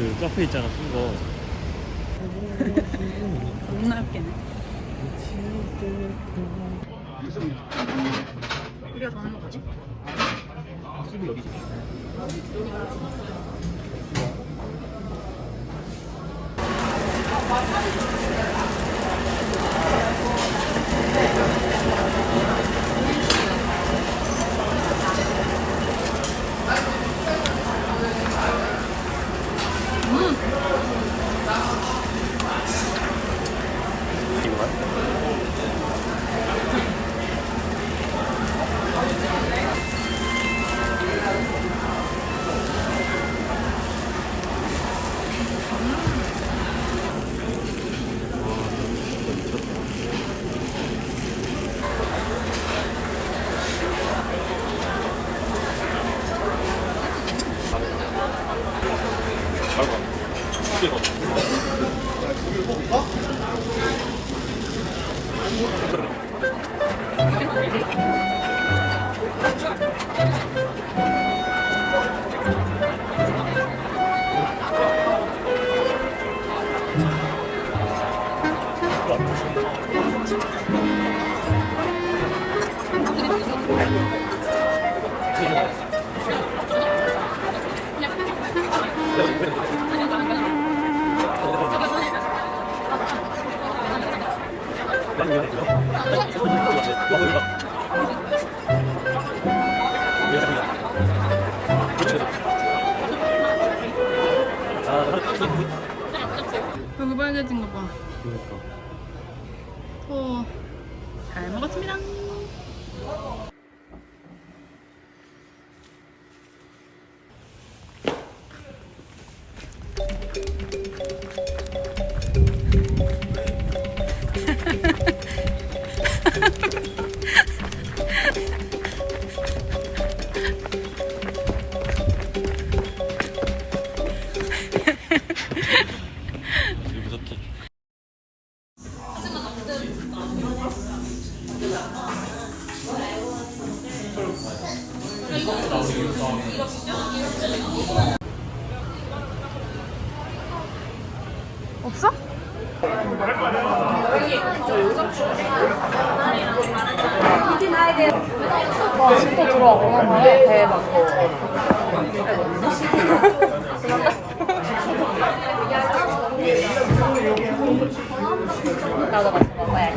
그 카페 있잖아 쓴거. 너무 넓게네. 여기 빨개진 거 봐. 그러니까. 오, 잘 먹었습니다. 와, 진짜 들어와. 와, 대박. 나도 같이 먹어야지.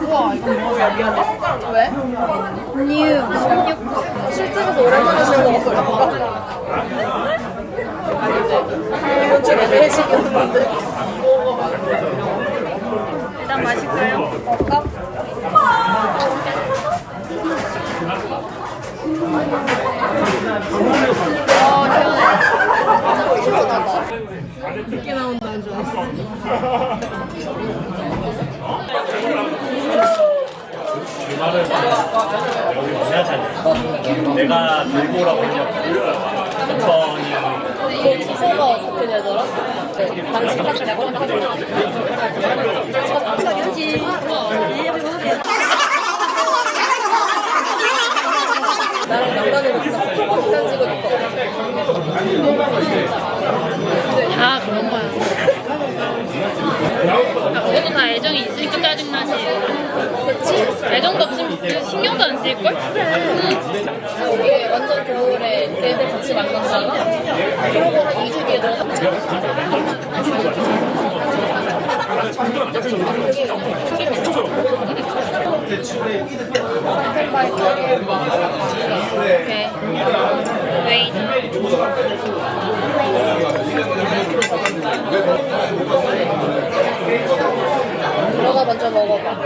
우와, 이거 뭐야? 미안해. 왜? 뉴 16컵. 실제로도 오랜만에 술 먹었어요. 이번 주에 매식이었는데. 일단 마실까요? 먹까? 어, 시원해. 시원하다. 늦게 나온다는 줄 알았어. 내가 들고 오라고 했냐? 천천히. 이게 주소가 어떻게 되더라? 같은 내가 당연지. 나랑 거. 아 그런 거야. 아, 그것도 다 애정이 있으니까 짜증나지. 그치? 애정도 없으면 그 신경도 안 쓸걸? 응. 이게 완전 겨울에 내내 같이 만났다가 그러고 한 2주 뒤에 너가 오케이. 웨이. 너가 먼저 먹어봐.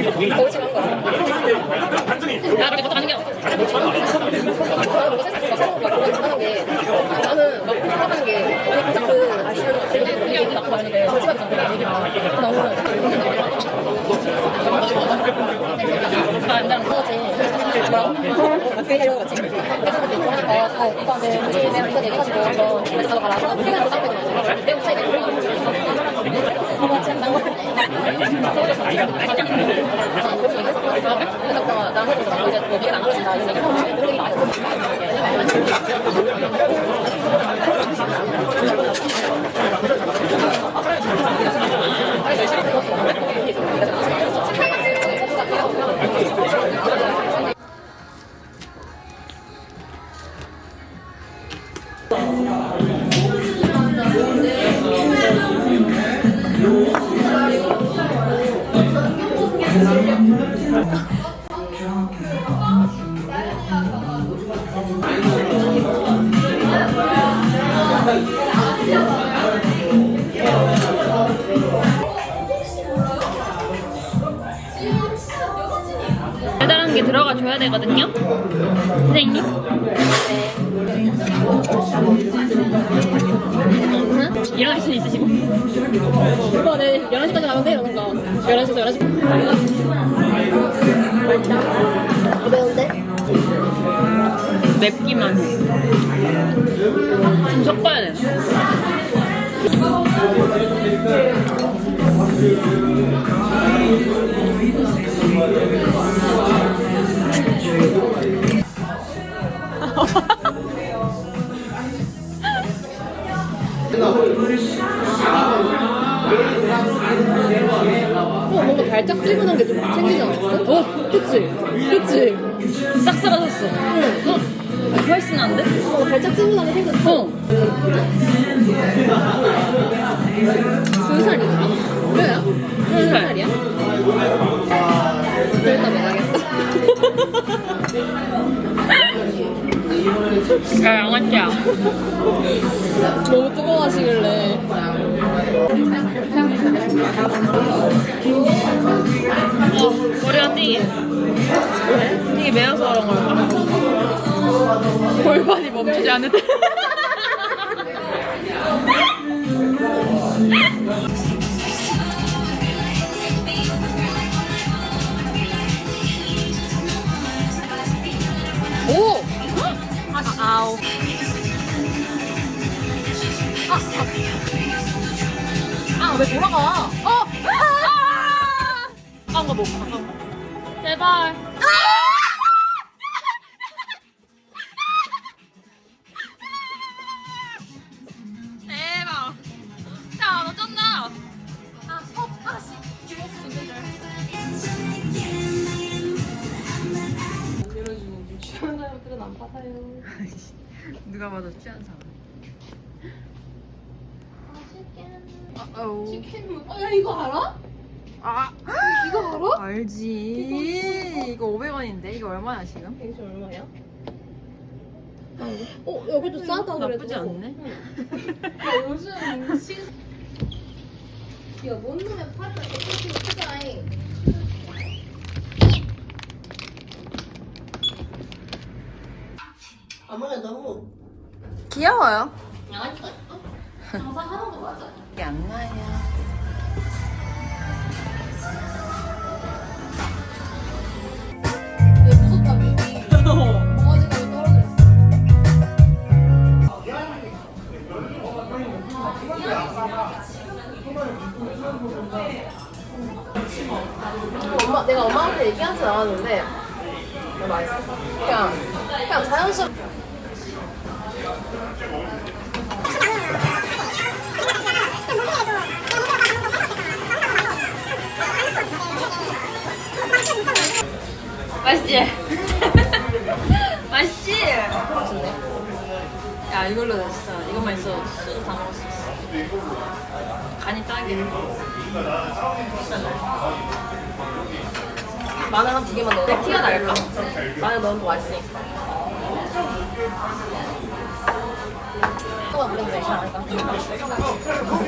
아 그렇게 가는 게 없어. 나는 막 생각하는 게그 아시는 그게 여기 나고 하는데 아, 아 혼자 얘기해가지고 그래서 나도 가 라그 줘야 되거든요. 선생님. 일어날 수 있으시고. 이거 내 11시까지 가면 돼 이러는 거 11시에서 11시 매운데? 맵기만 해. 좀 섞어야 되나? 어 뭔가 달짝지근한 게 좀 생기지 않았어? 어 그치? 그치? 싹 사라졌어. 응. 어? 훨씬 나은데? 어 달짝지근하게 생겼어 어. 두 살이야? 왜야? 두 살. 살이야? 좀 이따 먹어야겠다 야, 양아치야. 너무 뜨거워하시길래 어, 머리가 띵해. 왜? 되게 매워서 그런 걸까? 골반이 멈추지 때. 아우. 아왜 돌아가? 어! 아, 거 못. 제발. 대박. 야, 너 쩐다. 받아요 누가 봐도 취한 사람. 치킨 어, 야 이거 알아? 아, 이거 알아? 알지. 이거 500원인데 이거 얼마야 지금? 이게 얼마야? 어 여기도 싸다 그래도 나쁘지 않네. 야, 요즘 신... 야뭔 놈의 팔을 이렇게 크잖아잉 어머니 너무 귀여워요. 양아치가 있어? 장사하는 거 맞아 이게 안 나요. 강아지가 왜 엄마, 내가 엄마한테 얘기하진 않았는데 너무 맛있어 그냥 그냥 자연스럽 맛있지? 맛있지? 야 이걸로 진짜 이것만 있어 술도 다 먹을 수 있어 간이 딱이야 마늘 한 두 개만 넣어 내 티가 날까? 마늘 넣으면 더 맛있으니까 또가 물어보면 되지 않을까?